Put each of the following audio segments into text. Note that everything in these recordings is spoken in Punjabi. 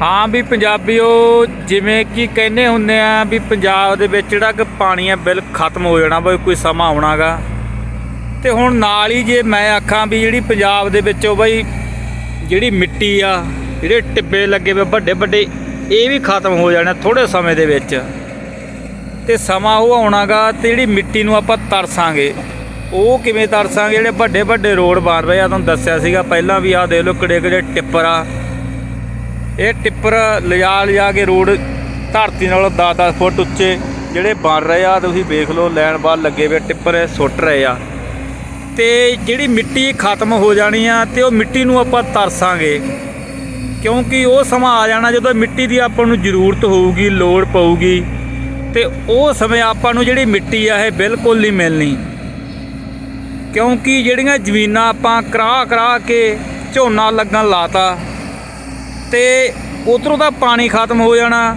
ਹਾਂ ਵੀ ਪੰਜਾਬੀਓ, ਜਿਵੇਂ ਕਿ ਕਹਿੰਦੇ ਹੁੰਦੇ ਆ ਵੀ ਪੰਜਾਬ ਦੇ ਵਿੱਚ ਜਿਹੜਾ ਕਿ ਪਾਣੀ ਆ ਬਿਲ ਖਤਮ ਹੋ ਜਾਣਾ ਬਈ, ਕੋਈ ਸਮਾਂ ਆਉਣਾਗਾ ਤੇ ਹੁਣ ਨਾਲ ਹੀ ਜੇ ਮੈਂ ਆਖਾਂ ਵੀ ਜਿਹੜੀ ਪੰਜਾਬ ਦੇ ਵਿੱਚੋਂ ਬਈ, ਜਿਹੜੀ ਮਿੱਟੀ ਆ, ਜਿਹੜੇ ਟਿੱਬੇ ਲੱਗੇ ਵੇ ਵੱਡੇ ਵੱਡੇ, ਇਹ ਵੀ ਖਤਮ ਹੋ ਜਾਣਾ ਥੋੜੇ ਸਮੇਂ ਦੇ ਵਿੱਚ। ਤੇ ਸਮਾਂ ਉਹ ਆਉਣਾਗਾ ਤੇ ਜਿਹੜੀ ਮਿੱਟੀ ਨੂੰ ਆਪਾਂ ਤਰਸਾਂਗੇ, ਉਹ ਕਿਵੇਂ ਤਰਸਾਂਗੇ? ਜਿਹੜੇ ਵੱਡੇ ਵੱਡੇ ਰੋਡ ਬਣ ਰਹੇ ਆ, ਤੁਹਾਨੂੰ ਦੱਸਿਆ ਸੀਗਾ, ਪਹਿਲਾਂ ਵੀ ਆਹ ਦੇਖ ਲਓ ਕਿਹੜੇ ਕਿਹੜੇ ਟਿੱਪਰ ਆ। ਇਹ ਟਿੱਪਰ ਲਿਜਾ ਲਿਜਾ ਕੇ ਰੋਡ ਧਰਤੀ ਨਾਲੋਂ 10-10 ਫੁੱਟ ਉੱਚੇ ਜਿਹੜੇ ਬਣ ਰਹੇ ਆ, ਤੁਸੀਂ ਵੇਖ ਲਓ, ਲੈਣ ਬਾਹਰ ਲੱਗੇ ਵੇ ਟਿੱਪਰ ਇਹ ਸੁੱਟ ਰਹੇ ਆ। ਤੇ ਜਿਹੜੀ ਮਿੱਟੀ ਖਤਮ ਹੋ ਜਾਣੀ ਆ, ਤੇ ਉਹ ਮਿੱਟੀ ਨੂੰ ਆਪਾਂ ਤਰਸਾਂਗੇ। ਕਿਉਂਕਿ ਉਹ ਸਮਾਂ ਆ ਜਾਣਾ ਜਦੋਂ ਮਿੱਟੀ ਦੀ ਆਪਾਂ ਨੂੰ ਜ਼ਰੂਰਤ ਹੋਊਗੀ, ਲੋੜ ਪਊਗੀ, ਤੇ ਉਹ ਸਮੇਂ ਆਪਾਂ ਨੂੰ ਜਿਹੜੀ ਮਿੱਟੀ ਆ, ਇਹ ਬਿਲਕੁਲ ਨਹੀਂ ਮਿਲਣੀ। ਕਿਉਂਕਿ ਜਿਹੜੀਆਂ ਜ਼ਮੀਨਾਂ ਆਪਾਂ ਕਰਾ ਕਰਾ ਕੇ ਝੋਨਾ ਲੱਗਣ ਲਾਤਾ ਤੇ ਉਧਰੋਂ ਦਾ ਪਾਣੀ ਖਤਮ ਹੋ ਜਾਣਾ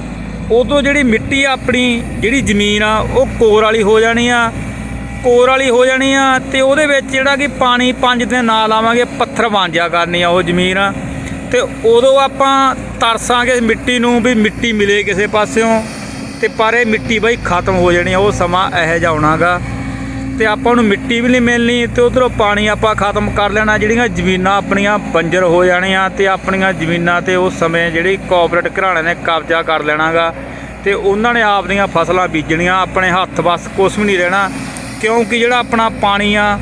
ਉਦੋਂ ਜਿਹੜੀ ਮਿੱਟੀ ਆ ਆਪਣੀ, ਜਿਹੜੀ ਜ਼ਮੀਨ ਆ, ਉਹ ਕੋਰ ਵਾਲੀ ਹੋ ਜਾਣੀ ਆ। ਕੋਰ ਵਾਲੀ ਹੋ ਜਾਣੀ ਆ ਤੇ ਉਹਦੇ ਵਿੱਚ ਜਿਹੜਾ ਕਿ ਪਾਣੀ ਪੰਜ ਦਿਨ ਨਾ ਲਾਵਾਂਗੇ, ਪੱਥਰ ਬਣ ਕਰਨੀ ਆ ਉਹ ਜ਼ਮੀਨ। ਤੇ ਉਦੋਂ ਆਪਾਂ ਤਰਸਾਂਗੇ ਮਿੱਟੀ ਨੂੰ ਵੀ ਮਿੱਟੀ ਮਿਲੇ ਕਿਸੇ ਪਾਸਿਓਂ, ਤੇ ਪਰ ਇਹ ਮਿੱਟੀ ਬਈ ਖਤਮ ਹੋ ਜਾਣੀ ਆ, ਉਹ ਸਮਾਂ ਇਹੋ ਜਿਹਾ ਆਉਣਾਗਾ ਤੇ ਆਪਾਂ ਨੂੰ ਮਿੱਟੀ ਵੀ ਨਹੀਂ ਮਿਲਣੀ ਤੇ ਉਧਰੋਂ ਪਾਣੀ ਆਪਾਂ ਖਤਮ ਕਰ ਲੈਣਾ। ਜਿਹੜੀਆਂ ਜ਼ਮੀਨਾਂ ਆਪਣੀਆਂ ਬੰਜਰ ਹੋ ਜਾਣੀਆਂ ਤੇ ਆਪਣੀਆਂ ਜ਼ਮੀਨਾਂ ਤੇ ਉਸ ਸਮੇਂ ਜਿਹੜੀ ਕੋਆਪਰੇਟ ਘਰਾਣੇ ਨੇ ਕਬਜ਼ਾ ਕਰ ਲੈਣਾਗਾ ਤੇ ਉਹਨਾਂ ਨੇ ਆਪਦੀਆਂ ਫਸਲਾਂ ਬੀਜਣੀਆਂ, ਆਪਣੇ ਹੱਥ ਵੱਸ ਕੁਛ ਵੀ ਨਹੀਂ ਰਹਿਣਾ। ਕਿਉਂਕਿ ਜਿਹੜਾ ਆਪਣਾ ਪਾਣੀ ਆ,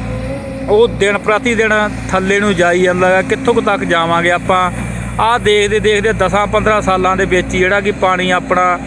ਉਹ ਦਿਨ ਪ੍ਰਤੀ ਦਿਨ ਥੱਲੇ ਨੂੰ ਜਾਈ ਜਾਂਦਾ ਹੈ ਕਿੱਥੋਂ ਕੁ ਤੱਕ ਜਾਵਾਂਗੇ ਆਪਾਂ? ਆਹ ਦੇਖਦੇ ਦੇਖਦੇ 10 15 ਸਾਲਾਂ ਦੇ ਵਿੱਚ ਜਿਹੜਾ ਕਿ ਪਾਣੀ ਆਪਣਾ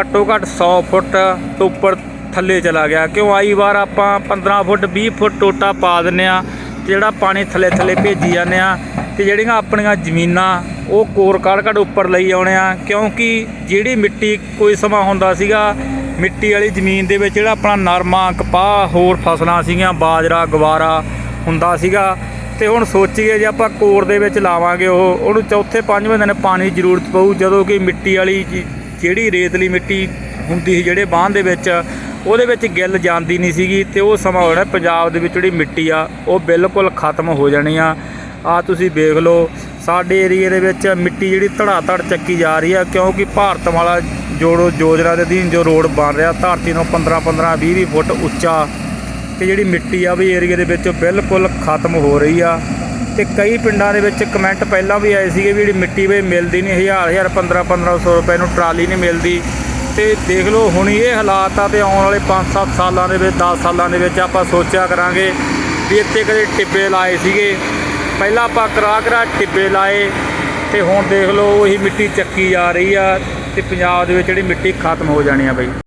ਘੱਟੋ ਘੱਟ 100 ਫੁੱਟ ਤੋਂ ਉੱਪਰ ਥੱਲੇ ਚਲਾ ਗਿਆ। ਕਿਉਂ? ਆਈ ਵਾਰ ਆਪਾਂ 15 ਫੁੱਟ 20 ਫੁੱਟ ਟੋਟਾ ਪਾ ਦਿੰਨੇ ਆ ਤੇ ਜਿਹੜਾ ਪਾਣੀ ਥੱਲੇ ਥੱਲੇ ਭੇਜੀ ਜਾਂਦੇ ਆ ਤੇ ਜਿਹੜੀਆਂ ਆਪਣੀਆਂ ਜ਼ਮੀਨਾਂ, ਉਹ ਕੋਰ ਕਾੜ ਕਾੜ ਉੱਪਰ ਲਈ ਆਉਣੇ ਆ ਕਿਉਂਕਿ ਜਿਹੜੀ ਮਿੱਟੀ ਕੋਈ ਸਮਾਂ ਹੁੰਦਾ ਸੀਗਾ, ਮਿੱਟੀ ਵਾਲੀ ਜ਼ਮੀਨ ਦੇ ਵਿੱਚ ਜਿਹੜਾ ਆਪਣਾ ਨਰਮਾ, ਕਪਾਹ, ਹੋਰ ਫਸਲਾਂ ਸੀਗੀਆਂ, ਬਾਜਰਾ, ਗਵਾਰਾ ਹੁੰਦਾ ਸੀਗਾ। ਤੇ ਹੁਣ ਸੋਚੀਏ ਜੇ ਆਪਾਂ ਕੋਰ ਦੇ ਵਿੱਚ ਲਾਵਾਂਗੇ ਉਹ, ਉਹਨੂੰ ਚੌਥੇ ਪੰਜਵੇਂ ਦਿਨ ਪਾਣੀ ਦੀ ਜ਼ਰੂਰਤ ਪਊ, ਜਦੋਂ ਕਿ ਮਿੱਟੀ ਵਾਲੀ ਜੀ- ਜਿਹੜੀ ਰੇਤਲੀ ਮਿੱਟੀ ਹੁੰਦੀ ਸੀ, ਜਿਹੜੇ ਬਾਂਹ ਦੇ ਵਿੱਚ ਉਹਦੇ ਵਿੱਚ ਗਿੱਲ ਜਾਂਦੀ ਨਹੀਂ ਸੀਗੀ ਤੇ ਉਹ ਸਮਾਂ ਹੋਣਾ ਪੰਜਾਬ ਦੇ ਵਿੱਚ ਜਿਹੜੀ ਮਿੱਟੀ ਆ, ਉਹ ਬਿਲਕੁਲ ਖਤਮ ਹੋ ਜਾਣੀ ਆ। ਆ ਤੁਸੀਂ ਵੇਖ ਲਓ, ਸਾਡੇ ਏਰੀਏ ਦੇ ਵਿੱਚ ਮਿੱਟੀ ਜਿਹੜੀ ਧੜਾ ਧੜ ਚੱਕੀ ਜਾ ਰਹੀ ਆ, ਕਿਉਂਕਿ ਭਾਰਤ ਵਾਲਾ ਜੋੜੋ ਯੋਜਨਾ ਦੇ ਅਧੀਨ ਜੋ ਰੋਡ ਬਣ ਰਿਹਾ, ਧਰਤੀ ਨੂੰ 15 15 20 20 ਫੁੱਟ ਉੱਚਾ ਤੇ ਜਿਹੜੀ ਮਿੱਟੀ ਆ ਵੀ ਏਰੀਏ ਦੇ ਵਿੱਚ ਬਿਲਕੁਲ ਖਤਮ ਹੋ ਰਹੀ ਆ। ਤੇ ਕਈ ਪਿੰਡਾਂ ਦੇ ਵਿੱਚ ਕਮੈਂਟ ਪਹਿਲਾਂ ਵੀ ਆਏ ਸੀਗੇ ਵੀ ਜਿਹੜੀ ਮਿੱਟੀ ਵੀ ਮਿਲਦੀ ਨਹੀਂ, ਹਜ਼ਾਰ ਹਜ਼ਾਰ 15 1500 ਰੁਪਏ ਨੂੰ ਟਰਾਲੀ ਨਹੀਂ ਮਿਲਦੀ। ਤੇ ਦੇਖ ਲਓ ਹੁਣ ਇਹ ਹਾਲਾਤ ਆ ਤੇ ਆਉਣ ਵਾਲੇ 5-7 ਸਾਲਾਂ ਦੇ ਵਿੱਚ 10 ਸਾਲਾਂ ਦੇ ਵਿੱਚ ਆਪਾਂ ਸੋਚਿਆ ਕਰਾਂਗੇ ਵੀ ਇੱਥੇ ਕਦੇ ਟਿੱਬੇ ਲਾਏ ਸੀਗੇ। ਪਹਿਲਾਂ ਆਪਾਂ ਕਰਾ ਕਰਾ ਟਿੱਬੇ ਲਾਏ ਤੇ ਹੁਣ ਦੇਖ ਲਓ ਉਹੀ ਮਿੱਟੀ ਚੱਕੀ ਜਾ ਰਹੀ ਆ ਤੇ ਪੰਜਾਬ ਦੇ ਵਿੱਚ ਜਿਹੜੀ ਮਿੱਟੀ ਖਤਮ ਹੋ ਜਾਣੀ ਆ ਬਈ।